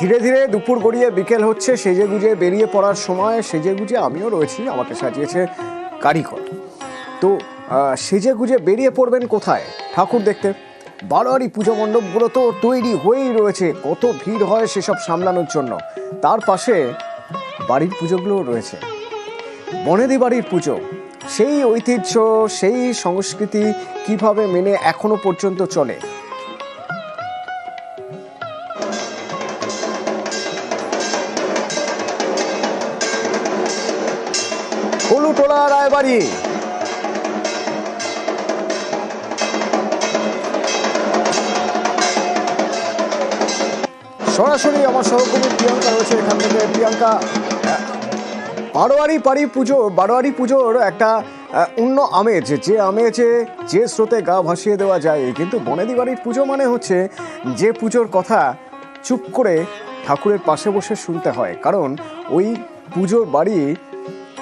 ধীরে ধীরে দুপুর গড়িয়ে বিকেল হচ্ছে, সেজে গুজে বেরিয়ে পড়ার সময়, সেজে গুজে আমিও রয়েছি, আমাকে সাজিয়েছে কারিগর। তো সেজে গুজে বেরিয়ে পড়বেন কোথায়? ঠাকুর দেখতে। বারোয়ারি পুজো মণ্ডপগুলো তো তৈরি হয়েই রয়েছে, কত ভিড় হয় সেসব সামলানোর জন্য। তার পাশে বাড়ির পুজোগুলোও রয়েছে। বনেদি বাড়ির পুজো, সেই ঐতিহ্য, সেই সংস্কৃতি কীভাবে মেনে এখনও পর্যন্ত চলে? হলুটোলা রায়বাড়ি। সরাসরি আমার সহকর্মী প্রিয়াঙ্কা রয়েছে এখান থেকে। প্রিয়াঙ্কা বারোয়ারি পাড়ি পুজো, বারোয়ারি পুজোর একটা অন্য আমেজ, যে আমেজে যে স্রোতে গা ভাসিয়ে দেওয়া যায়, কিন্তু বনেদি বাড়ির পুজো মানে হচ্ছে যে পুজোর কথা চুপ করে ঠাকুরের পাশে বসে শুনতে হয়। কারণ ওই পুজোর বাড়ি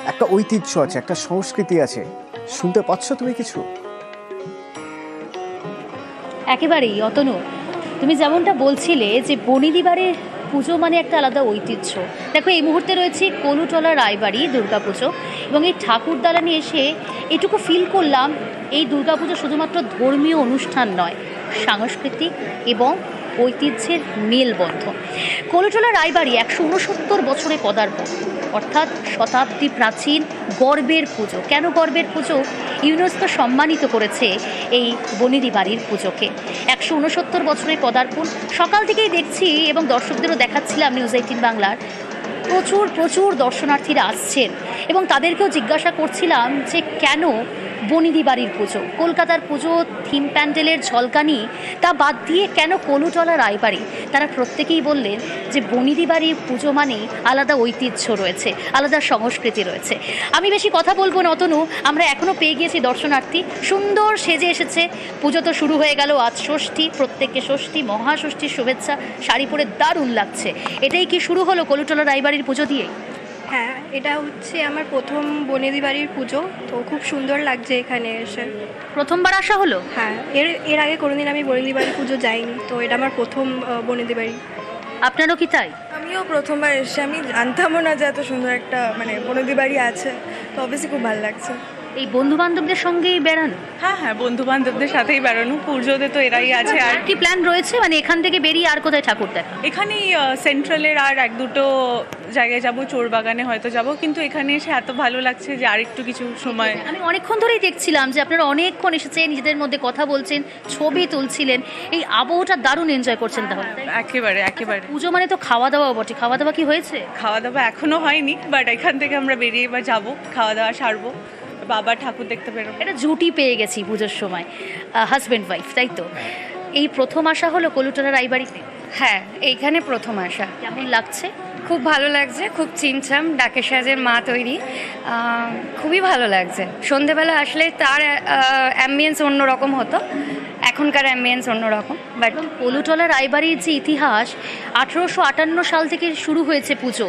একটা ঐতিহ্য আছে, একটা সংস্কৃতি আছে। শুনতে পাচ্ছ তুমি কিছু? একেবারেই, অতনু। তুমি যেমনটা বলছিলে যে বনিদিবারের পুজো মানে একটা আলাদা ঐতিহ্য। দেখো, এই মুহূর্তে রয়েছে কলুটলা রায়বাড়ি, দুর্গাপুজো। এবং এই ঠাকুর দালানে এসে এটুকু ফিল করলাম, এই দুর্গাপুজো শুধুমাত্র ধর্মীয় অনুষ্ঠান নয়, সাংস্কৃতিক এবং ঐতিহ্যের মেলবন্ধন। কলুটলা রায়বাড়ি একশো উনসত্তর বছরে পদার্পণ। অর্থাৎ শতাব্দী প্রাচীন গর্বের পুজো। কেন গর্বের পুজো? ইউনেস্কো সম্মানিত করেছে এই বনিদি বাড়ির পুজোকে। একশো উনসত্তর বছরের পদার্পণ। সকাল থেকেই দেখছি এবং দর্শকদেরও দেখাচ্ছিলাম নিউজ এইটিন বাংলার। প্রচুর প্রচুর দর্শনার্থীরা আসছেন। এবং তাদেরকেও জিজ্ঞাসা করছিলাম যে কেন বনিদি বাড়ির পুজো? কলকাতার পুজো, থিম প্যান্ডেলের ঝলকানি, তা বাদ দিয়ে কেন কলুটলা রায়বাড়ি? তারা প্রত্যেকেই বললেন যে বনিদি বাড়ির পুজো মানে আলাদা ঐতিহ্য রয়েছে, আলাদা সংস্কৃতি রয়েছে। আমি বেশি কথা বলব না, অতনু। আমরা এখনও পেয়ে গিয়েছি দর্শনার্থী। সুন্দর সেজে এসেছে। পুজো তো শুরু হয়ে গেল, আজ ষষ্ঠী, প্রত্যেককে ষষ্ঠী, মহাষষ্ঠীর শুভেচ্ছা, শাড়ি পরে দারুণ লাগছে। এটাই কি শুরু হলো কলুটলা রায়বাড়ির পুজো দিয়ে হ্যাঁ এটা হচ্ছে আমার প্রথম বনেদি বাড়ির পুজো তো খুব সুন্দর লাগছে এখানে এসে। প্রথমবার আসা হলো? হ্যাঁ এর এর আগে কোনোদিন আমি বনেদি বাড়ির পুজো যাইনি তো এটা আমার প্রথম বনেদি বাড়ি। আপনারও কি তাই? আমিও প্রথমবার এসে আমি জানতামও না যে এত সুন্দর একটা মানে বনেদি বাড়ি আছে তো অবশ্যই খুব ভালো লাগছে। এই বন্ধু বান্ধবদের সঙ্গেই বেড়ানো? হ্যাঁ হ্যাঁ বন্ধু বান্ধবদের সাথেই বেরোনো পুজোতে তো এরাই আছে আর কি প্ল্যান রয়েছে? মানে এখান থেকে বেরিয়ে আর কোথায় ঠাকুর দেখা? এখানেই সেন্ট্রালের আর এক দুটো জায়গায় যাব চোর বাগানে হয়তো যাব। কিন্তু এখানে এসে এত ভালো লাগছে যে আর একটু কিছু সময় আমি অনেকক্ষণ ধরেই দেখছিলাম যে আপনারা অনেকক্ষণ এসেছেন নিজেদের মধ্যে কথা বলছেন ছবি তুলছিলেন। এই আবহটা দারুণ এনজয় করছেন তাহলে একেবারে একেবারে। পুজো মানে তো খাওয়া দাওয়া বটে। খাওয়া দাওয়া কি হয়েছে? খাওয়া দাওয়া এখনও হয়নি বাট এখান থেকে আমরা বেরিয়ে বা যাব খাওয়া দাওয়া সারবো। বাবা ঠাকুর দেখতে বেরোবো। একটা জুটি পেয়ে গেছি পুজোর সময় হাজব্যান্ড ওয়াইফ তাই তো? এই প্রথম আসা হলো কলুটলা রায়বাড়িতে? হ্যাঁ এইখানে প্রথম আসা। কেমন লাগছে? খুব ভালো লাগছে খুব চিনছাম ডাকে সাজের মা তৈরি। খুবই ভালো লাগছে। সন্ধেবেলা আসলে তার অ্যাম্বিয়েন্স অন্যরকম হতো। এখনকার অ্যাম্বিয়েন্স অন্যরকম বাট এবং কলুটলা রায়বাড়ির যে ইতিহাস আঠেরোশো আটান্ন সাল থেকে শুরু হয়েছে পুজো।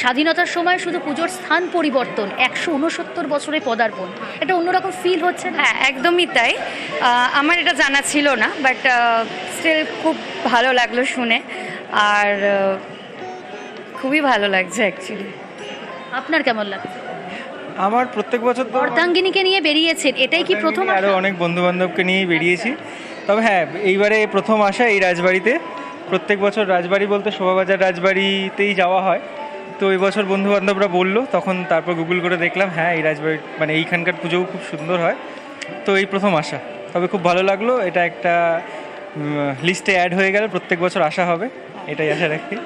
স্বাধীনতার সময় শুধু পুজোর স্থান পরিবর্তন একশো উনসত্তর বছরে পদার্পণ। এটা অন্যরকম ফিল হচ্ছে না? হ্যাঁ একদমই তাই। আমার এটা জানা ছিল না বাট স্টিল খুব ভালো লাগল শুনে। আর খুবই ভালো লাগছে অ্যাকচুয়ালি আপনার কেমন লাগছে? আমার প্রত্যেক বছর অর্ধাঙ্গিনীকে নিয়ে বেরিয়েছেন এটাই কি প্রথম আরও অনেক বন্ধু বান্ধবকে নিয়েই বেরিয়েছি। তবে হ্যাঁ এইবারে প্রথম আসা এই রাজবাড়িতে। প্রত্যেক বছর রাজবাড়ি বলতে শোভাবাজার রাজবাড়িতেই যাওয়া হয়। তো এবছর বছর বন্ধু বান্ধবরা বলল, তখন তারপর গুগল করে দেখলাম হ্যাঁ এই রাজবাড়ি মানে এইখানকার পুজোও খুব সুন্দর হয়। তো এই প্রথম আসা তবে খুব ভালো লাগল, এটা একটা লিস্টে অ্যাড হয়ে গেল, প্রত্যেক বছর আসা হবে, এটাই আশা রাখি।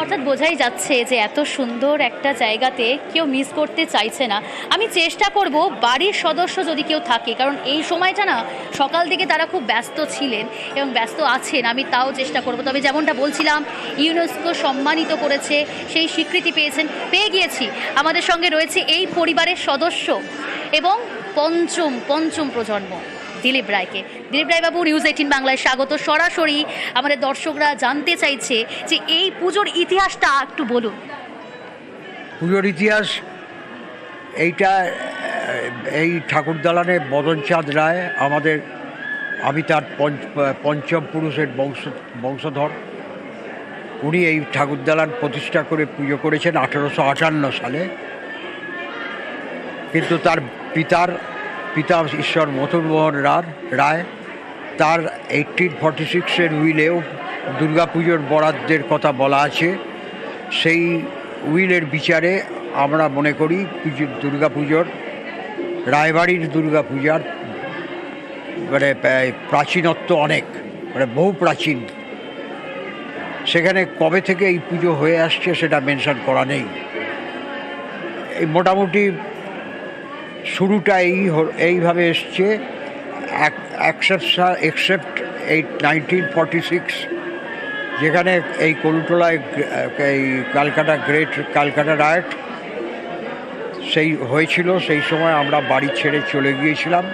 অর্থাৎ বোঝাই যাচ্ছে যে এত সুন্দর একটা জায়গাতে কেউ মিস করতে চাইছে না। আমি চেষ্টা করব বাড়ির সদস্য যদি কেউ থাকে, কারণ এই সময়টা না, সকাল থেকে তারা খুব ব্যস্ত ছিলেন এবং ব্যস্ত আছেন, আমি তাও চেষ্টা করব। তবে যেমনটা বলছিলাম, ইউনেস্কো সম্মানিত করেছে, সেই স্বীকৃতি পেয়েছেন, পেয়ে গিয়েছি। আমাদের সঙ্গে রয়েছে এই পরিবারের সদস্য এবং পঞ্চম পঞ্চম প্রজন্ম। দিলীপ রায়কে। দিলীপ রায়বাবু নিউজ এইটিন বাংলায় স্বাগত। সরাসরি আমাদের দর্শকরা জানতে চাইছে যে এই পুজোর ইতিহাসটা একটু বলুন। পুজোর ইতিহাস, এইটা, এই ঠাকুর দালানে মদনচাঁদ রায়, আমাদের, আমি তার পঞ্চ- পঞ্চম পুরুষের বংশ, বংশধর। উনি এই ঠাকুরদালান প্রতিষ্ঠা করে পুজো করেছেন আঠেরোশো আটান্ন সালে। কিন্তু তার পিতার পিতা ঈশ্বর মথুরমোহন রার রায়, তার এইটিন ফর্টি সিক্সের উইলেও দুর্গাপুজোর বরাদ্দের কথা বলা আছে। সেই উইলের বিচারে আমরা মনে করি পুজো, দুর্গাপুজোর, রায়বাড়ির দুর্গাপূজার মানে প্রাচীনত্ব অনেক মানে বহু প্রাচীন। সেখানে কবে থেকে এই পুজো হয়ে আসছে সেটা মেনশন করা নেই। এই মোটামুটি শুরুটা এই এইভাবে এসছে। এক্সেপ্ট এই নাইনটিন ফর্টি সিক্স, যেখানে এই কলুটোলায়, এই ক্যালকাটা গ্রেট ক্যালকাটা রায়ট, সেই হয়েছিল। সেই সময় আমরা বাড়ি ছেড়ে চলে গিয়েছিলাম।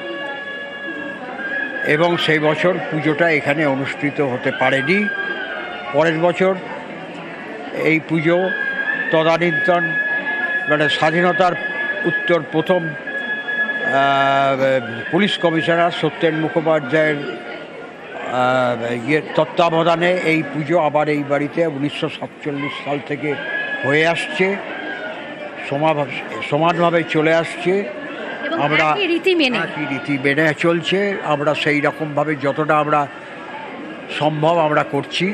এবং সেই বছর পুজোটা এখানে অনুষ্ঠিত হতে পারেনি। পরের বছর এই পুজো তদানীন্তন মানে স্বাধীনতার উত্তর প্রথম পুলিশ কমিশনার সত্যেন মুখোপাধ্যায়ের ইয়ে তত্ত্বাবধানে এই পুজো আবার এই বাড়িতে উনিশশো সাতচল্লিশ সাল থেকে হয়ে আসছে সমাভাব সমানভাবে চলে আসছে। আমরা রীতি মেনে। রীতি মেনে চলছে আমরা সেই রকমভাবে যতটা আমরা সম্ভব আমরা করছি।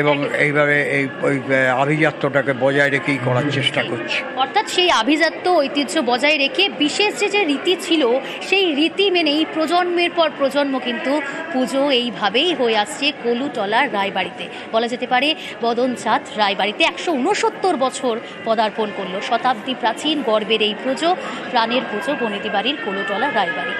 এবং এইভাবে এই, ওই আভিজাত্যটাকে বজায় রেখেই করার চেষ্টা করছি। অর্থাৎ সেই আভিজাত্য ঐতিহ্য বজায় রেখে বিশেষ যে যে রীতি ছিল, সেই রীতি মেনেই প্রজন্মের পর প্রজন্ম কিন্তু পুজো এইভাবেই হয়ে আসছে কলুটলার রায়বাড়িতে। বলা যেতে পারে বদন চাঁদ রায়বাড়িতে একশো উনসত্তর বছর পদার্পণ করল শতাব্দী প্রাচীন গর্বের এই পুজো, প্রাণের পুজো বনেদি বাড়ির কলুটলা রায়বাড়ি।